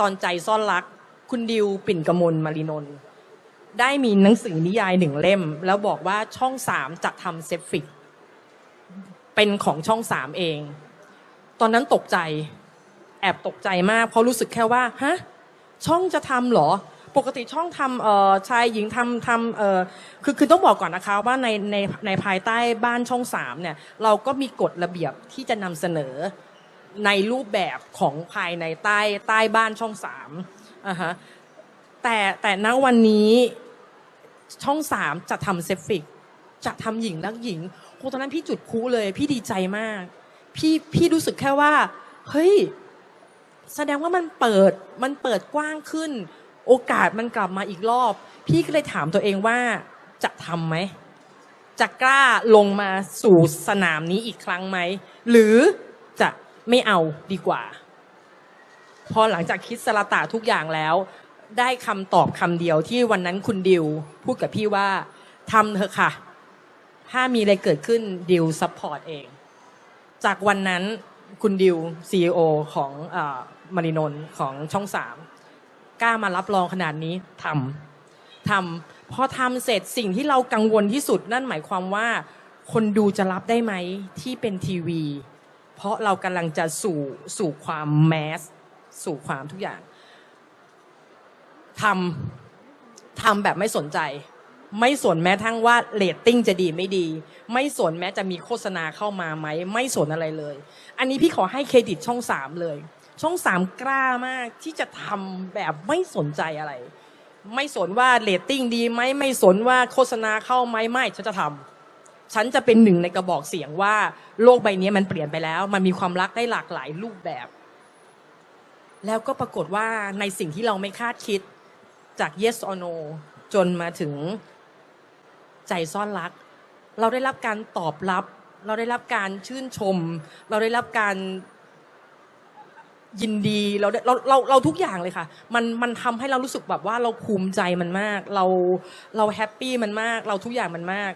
ตอนใจซ่อนรัก คุณดิวปิ่นกมลมารีนนท์ได้มีหนังสือนิยายหนึ่งเล่ม แล้วบอกว่าช่องสามจะทำเซฟฟิกเป็นของช่องสามเอง ตอนนั้นตกใจ แอบตกใจมาก เพราะรู้สึกแค่ว่าฮะช่องจะทำหรอ ปกติช่องทำเอ่อชายหญิงทำทำเอ่อคือคือต้องบอกก่อนนะคะว่าในในในภายใต้บ้านช่องสามเนี่ย เราก็มีกฎระเบียบที่จะนำเสนอ ในรูปแบบของภายในใต้ใต้บ้านช่องสามอ่าฮะแต่แต่ณวันนี้ช่องสามจะทำเซฟฟิกจะทำหญิงรักหญิงโหตอนนั้นพี่จุดพลุเลย พี่ดีใจมาก พี่พี่รู้สึกแค่ว่า เฮ้ย แสดงว่ามันเปิดมันเปิดกว้างขึ้น โอกาสมันกลับมาอีกรอบ พี่ก็เลยถามตัวเองว่าจะทำไหมจะกล้าลงมาสู่สนามนี้อีกครั้งไหม หรือจะ ไม่เอาดีกว่า พอหลังจากคิดสละตาทุกอย่างแล้ว ได้คำตอบคำเดียวที่วันนั้นคุณดิว พูดกับพี่ว่าทำเถอะค่ะ ถ้ามีอะไรเกิดขึ้นดิวซัพพอร์ตเอง จากวันนั้นคุณดิวซีอของเออมารินนท์ของช่องสามกล้ามารับรองขนาดนี้ทำทำพอทำเสร็จสิ่งที่เรากังวลที่สุดนั่นหมายความว่า คนดูจะรับได้ไหมที่เป็นทีวี เพราะเรากำลังจะสู่สู่ความแมสสู่ความทุกอย่างทำทำแบบไม่สนใจ ไม่สนแม้ทั้งว่าเรตติ้งจะดีไม่ดี ไม่สนแม้จะมีโฆษณาเข้ามาไหม ไม่สนอะไรเลย อันนี้พี่ขอให้เครดิตช่องสามเลย ช่องสามกล้ามากที่จะทำแบบไม่สนใจอะไร ไม่สนว่าเรตติ้งดีไหมไม่สนว่าโฆษณาเข้าไหมไม่ฉันจะทำ ฉันจะเป็นหนึ่งในกระบอกเสียงว่า โลกใบนี้มันเปลี่ยนไปแล้ว มันมีความรักได้หลากหลายรูปแบบ แล้วก็ปรากฏว่าในสิ่งที่เราไม่คาดคิดจาก yes or no จนมาถึงใจซ่อนรัก เราได้รับการตอบรับ เราได้รับการชื่นชม เราได้รับการยินดีเราเราเราเราทุกอย่างเลยค่ะ มันมันทำให้เรารู้สึกแบบว่าเราภูมิใจมันมาก เราเราแฮปปี้มันมาก เราทุกอย่างมันมาก